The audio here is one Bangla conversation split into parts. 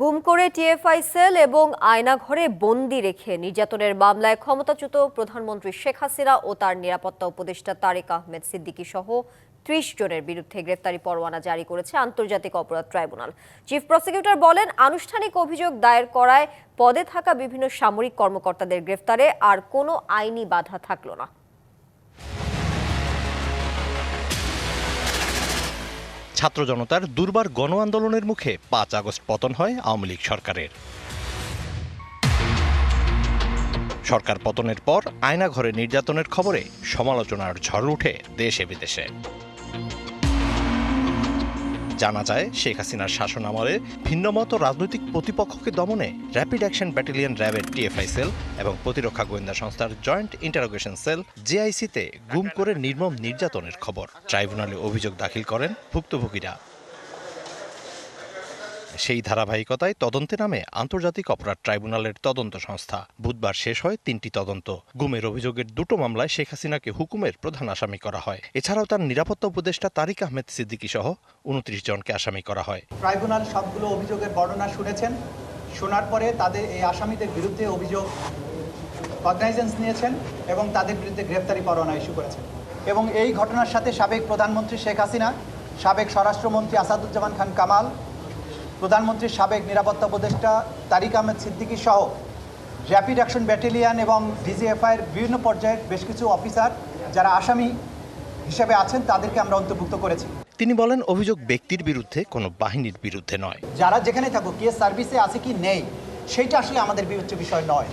গুম করে টিএফআই সেল এবং আয়নাঘরে বন্দি রেখে নির্যাতনের মামলায় ক্ষমতাচ্যুত প্রধানমন্ত্রী শেখ হাসিনা ও তার নিরাপত্তা উপদেষ্টা তারেক আহমেদ সিদ্দিকী সহ ত্রিশ জনের বিরুদ্ধে গ্রেফতারি পরোয়ানা জারি করেছে আন্তর্জাতিক অপরাধ ট্রাইব্যুনাল। চিফ প্রসিকিউটর বলেন, আনুষ্ঠানিক অভিযোগ দায়ের করায় পদে থাকা বিভিন্ন সামরিক কর্মকর্তাদের গ্রেফতারে আর কোনো আইনি বাধা থাকল না। ছাত্র জনতার দুর্বার গণ আন্দোলনের মুখে পাঁচ আগস্ট পতন হয় আওয়ামী লীগ সরকারের। সরকার পতনের পর আয়নাঘরে নির্যাতনের খবরে সমালোচনার ঝড় উঠে দেশে বিদেশে। জানা যায়, শেখ হাসিনার শাসন আমলে ভিন্নমত রাজনৈতিক প্রতিপক্ষকে দমনে র্যাপিড অ্যাকশন ব্যাটালিয়ন র্যাবের টিএফআই সেল এবং প্রতিরক্ষা গোয়েন্দা সংস্থার জয়েন্ট ইন্টারোগেশন সেল জেআইসিতে গুম করে নির্মম নির্যাতনের খবর। ট্রাইব্যুনালে অভিযোগ দাখিল করেন ভুক্তভোগীরা। সেই ধারাবাহিকতায় তদন্তে নামে আন্তর্জাতিক অপরাধ ট্রাইব্যুনালের তদন্ত সংস্থা। বুধবার শেষ হয় তিনটি তদন্ত। গুমের অভিযোগের দুটো মামলায় শেখ হাসিনাকে হুকুমের প্রধান আসামি করা হয়। এছাড়াও তার নিরাপত্তা উপদেষ্টা তারিক আহমেদ সিদ্দিকী সহ উনত্রিশ জনকে আসামি করা হয়। ট্রাইব্যুনাল সবগুলো অভিযোগের বর্ণনা শুনেছেন। শোনার পরে তাদের এই আসামিদের বিরুদ্ধে অভিযোগ কগনাইজেন্স নিয়েছেন এবং তাদের বিরুদ্ধে গ্রেপ্তারি পরোয়ানা ইস্যু করেছেন। এবং এই ঘটনার সাথে সাবেক প্রধানমন্ত্রী শেখ হাসিনা, সাবেক স্বরাষ্ট্রমন্ত্রী আসাদুজ্জামান খান কামাল প্রধানমন্ত্রীর সাবেক নিরাপত্তা উপদেষ্টা তারিক আহমেদ সিদ্দিকী সহ র্যাপিড অ্যাকশন ব্যাটালিয়ান এবং ডিজিএফআইয়ের বিভিন্ন পর্যায়ের বেশ কিছু অফিসার যারা আসামি হিসেবে আছেন তাদেরকে আমরা অন্তর্ভুক্ত করেছি। তিনি বলেন অভিযোগ ব্যক্তির বিরুদ্ধে কোনো বাহিনীর বিরুদ্ধে নয়। যারা যেখানে থাকুক কে সার্ভিসে আছে কি নেই সেইটা আসলে আমাদের বিবেচ্য বিষয় নয়।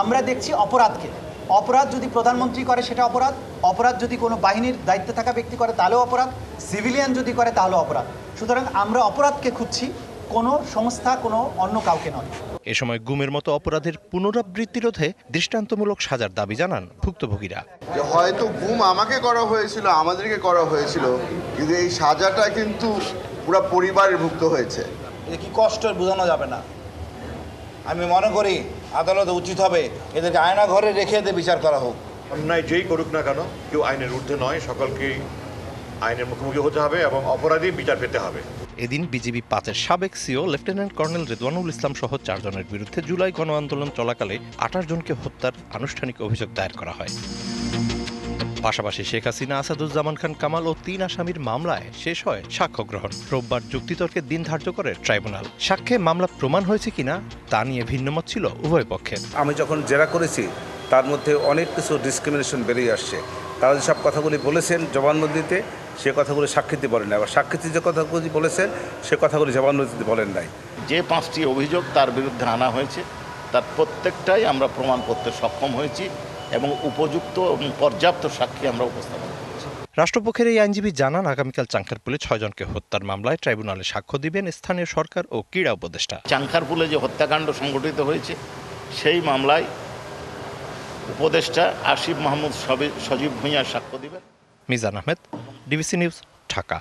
আমরা দেখছি অপরাধকে। অপরাধ যদি প্রধানমন্ত্রী করে সেটা অপরাধ। অপরাধ যদি কোনো বাহিনীর দায়িত্বে থাকা ব্যক্তি করে তাহলেও অপরাধ। সিভিলিয়ান যদি করে তাহলেও অপরাধ। সুতরাং আমরা অপরাধকে খুঁজছি কোনো সংস্থা কোনো অন্য কাউকে নয়। এ সময় গুমের মতো অপরাধের পুনরাবৃত্তি রোধে দৃষ্টান্তমূলক সাজার দাবি জানান ভুক্তভোগীরা। হয়তো গুম আমাকে করা হয়েছিল আমাদেরকে করা হয়েছিল কিন্তু এই সাজাটা কিন্তু পুরো পরিবারের ভুক্ত হয়েছে। এটা কি কষ্ট বোঝানো যাবে না। আমি মনে করি আদালতে উচিত হবে। এদেরকে আয়না ঘরে রেখে এদের বিচার করা হোক। অন্যায় যেই করুক না কেন কেউ আইনের ঊর্ধ্বে নয় সকলকেই আইনের মুখোমুখি হতে হবে এবং অপরাধী বিচার পেতে হবে। এদিন বিজিবি পাঁচের সাবেক CO lieutenant colonel Redwanul Islam সহ চারজনের বিরুদ্ধে জুলাই গণ আন্দোলন চলাকালে আঠাশ জনকে হত্যার আনুষ্ঠানিক অভিযোগ দায়ের করা হয়। পাশাপাশি শেখ হাসিনা আসাদুজ্জামান খান কামাল ও তিন আসামির মামলায় শেষ হয় সাক্ষ্য গ্রহণ। রোববার যুক্তিতর্কের দিন ধার্য করে ট্রাইব্যুনাল। সাক্ষ্যে মামলা প্রমাণ হয়েছে কিনা তা নিয়ে ভিন্নমত ছিল উভয় পক্ষের। আমি যখন জেরা করেছি তার মধ্যে অনেক কিছু ডিসক্রিমিনেশন বেরিয়ে আসছে। তারা যেসব কথাগুলি বলেছেন জবানবন্দিতে সে কথাগুলি সাক্ষীতে বলেন নাই। আবার সাক্ষীতে যে কথাগুলি বলেছেন সে কথাগুলি জবানবন্দিতে বলেন নাই। যে পাঁচটি অভিযোগ তার বিরুদ্ধে আনা হয়েছে তার প্রত্যেকটাই আমরা প্রমাণ করতে সক্ষম হয়েছি। এবং উপযুক্ত পর্যাপ্ত সাক্ষী আমরা উপস্থাপন রাষ্ট্রপক্ষের এই আইনজীবী জানান আগামীকাল চাঙ্কারপুলে ছয়জনকে হত্যার মামলায় ট্রাইব্যুনালে সাক্ষ্য দিবেন স্থানীয় সরকার ও ক্রীড়া উপদেষ্টা। চাংখারপুলে যে হত্যাকাণ্ড সংঘটিত হয়েছে সেই মামলায় উপদেষ্টা আসিফ মাহমুদ সজীব ভূঁইয়া সাক্ষ্য দিবেন। Mizan Ahmed DBC news Dhaka.